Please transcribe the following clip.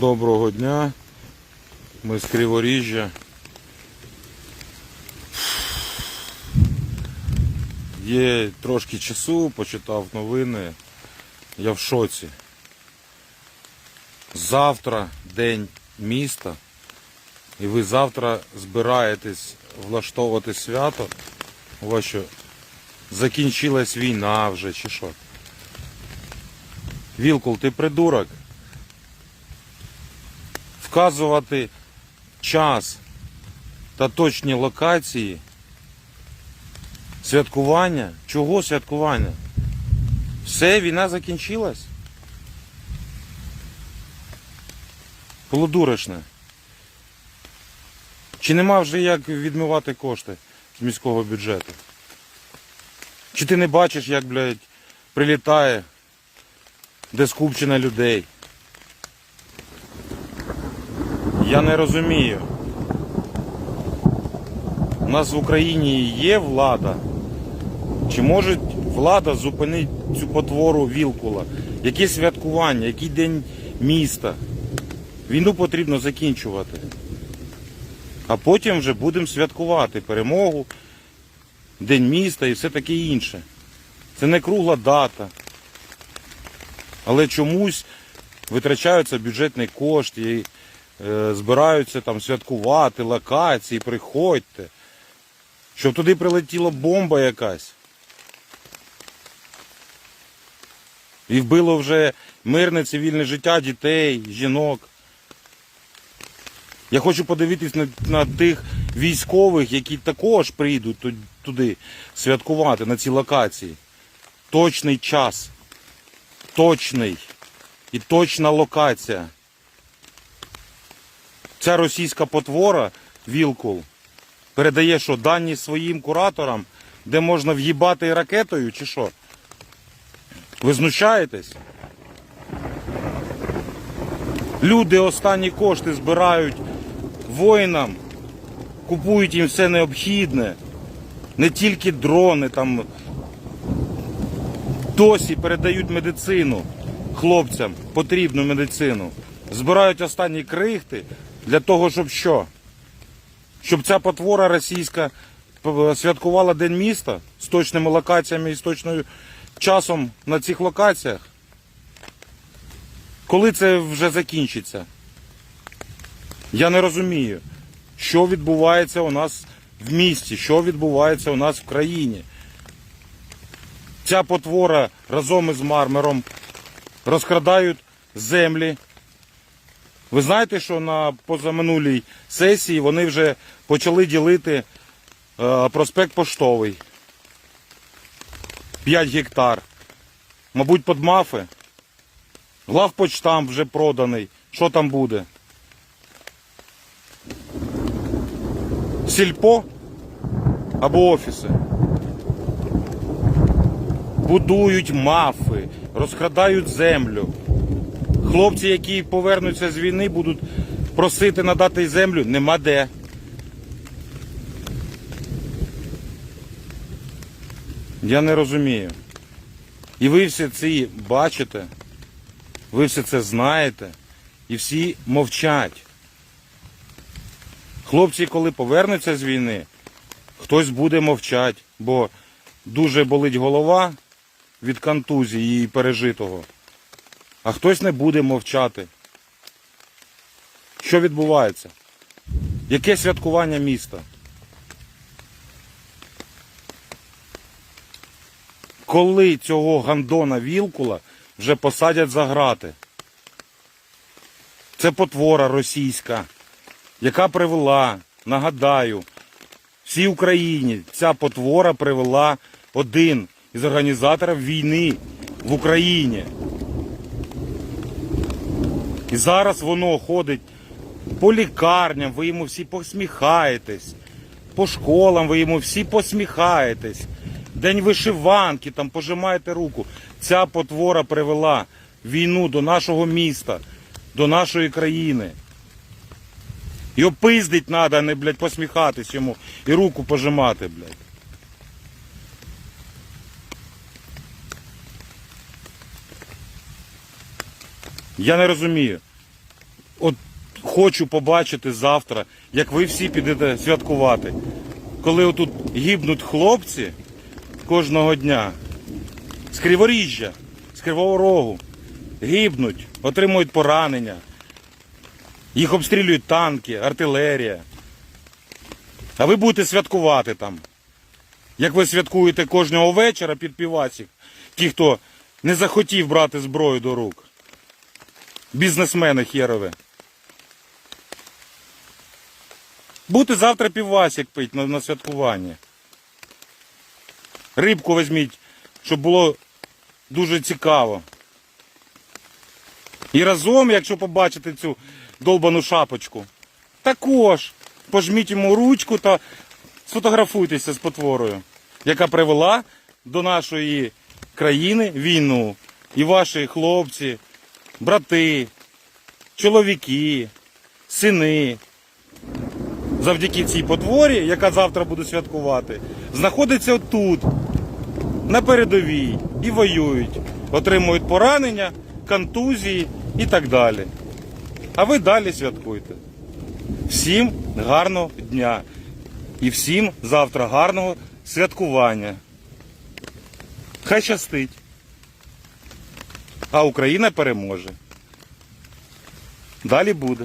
Доброго дня. Ми з Криворіжжя. Є трошки часу, почитав новини. Я в шоці. Завтра день міста. І ви завтра збираєтесь влаштовувати свято. У вас що? Закінчилась війна вже чи що? Вілкул, ти придурок. Вказувати час та точні локації святкування. Чого святкування? Все, війна закінчилась? Полудурочне. Чи нема вже як відмивати кошти з міського бюджету? Чи ти не бачиш, як, блядь, прилітає, де скупчена людей? Я не розумію. У нас в Україні є влада. Чи може влада зупинити цю потвору Вілкула? Яке святкування, який день міста? Війну потрібно закінчувати. А потім вже будемо святкувати перемогу, День міста і все таке інше. Це не кругла дата. Але чомусь витрачаються бюджетні кошти, збираються там святкувати, локації, приходьте. Щоб туди прилетіла бомба якась. І вбило вже мирне цивільне життя дітей, жінок. Я хочу подивитись на, на тих військових, які також прийдуть туди святкувати на ці локації. Точний час. Точний. І точна локація. Ця російська потвора, Вілкул, передає що, дані своїм кураторам, де можна в'їбати ракетою чи що? Ви знущаєтесь? Люди останні кошти збирають воїнам, купують їм все необхідне, не тільки дрони, там досі передають медицину хлопцям, потрібну медицину. Збирають останні крихти для того, щоб що? Щоб ця потвора російська святкувала День міста з точними локаціями і з точним часом на цих локаціях. Коли це вже закінчиться? Я не розумію, що відбувається у нас в місті, що відбувається у нас в країні. Ця потвора разом із мармером розкрадають землі. Ви знаєте, що на позаминулій сесії вони вже почали ділити е, проспект Поштовий. 5 гектар. Мабуть, під мафи. Главпочтамп вже проданий. Що там буде? Сільпо або офіси. Будують мафи, розкрадають землю. Хлопці, які повернуться з війни, будуть просити надати землю, нема де. Я не розумію. І ви всі ці бачите, ви все це знаєте, і всі мовчать. Хлопці, коли повернуться з війни, хтось буде мовчать, бо дуже болить голова від контузії і пережитого, а хтось не буде мовчати. Що відбувається? Яке святкування міста? Коли цього гандона Вілкула вже посадять за грати? Це потвора російська, яка привела, нагадаю, всій Україні ця потвора привела один із організаторів війни в Україні. І зараз воно ходить по лікарням, ви йому всі посміхаєтесь, по школам ви йому всі посміхаєтесь. День вишиванки, там пожимаєте руку. Ця потвора привела війну до нашого міста, до нашої країни. Його пиздить треба, а не, блядь, посміхатись йому і руку пожимати, блядь. Я не розумію. от хочу побачити завтра, як ви всі підете святкувати. Коли отут гибнуть хлопці кожного дня з Криворіжжя, з Кривого Рогу, гибнуть, отримують поранення. Їх обстрілюють танки, артилерія. А ви будете святкувати там. Як ви святкуєте кожного вечора під півасік, ті, хто не захотів брати зброю до рук. Бізнесмени хєрові. Будете завтра півасік пити на, на святкування. Рибку візьміть, щоб було дуже цікаво. І разом, якщо побачите цю долбану шапочку, також пожміть йому ручку та сфотографуйтеся з потворою, яка привела до нашої країни війну. І ваші хлопці, брати, чоловіки, сини, завдяки цій потворі, яка завтра буде святкувати, знаходяться тут, на передовій, і воюють, отримують поранення, контузії і так далі. А ви далі святкуйте. Всім гарного дня і всім завтра гарного святкування. Хай щастить. А Україна переможе. Далі буде.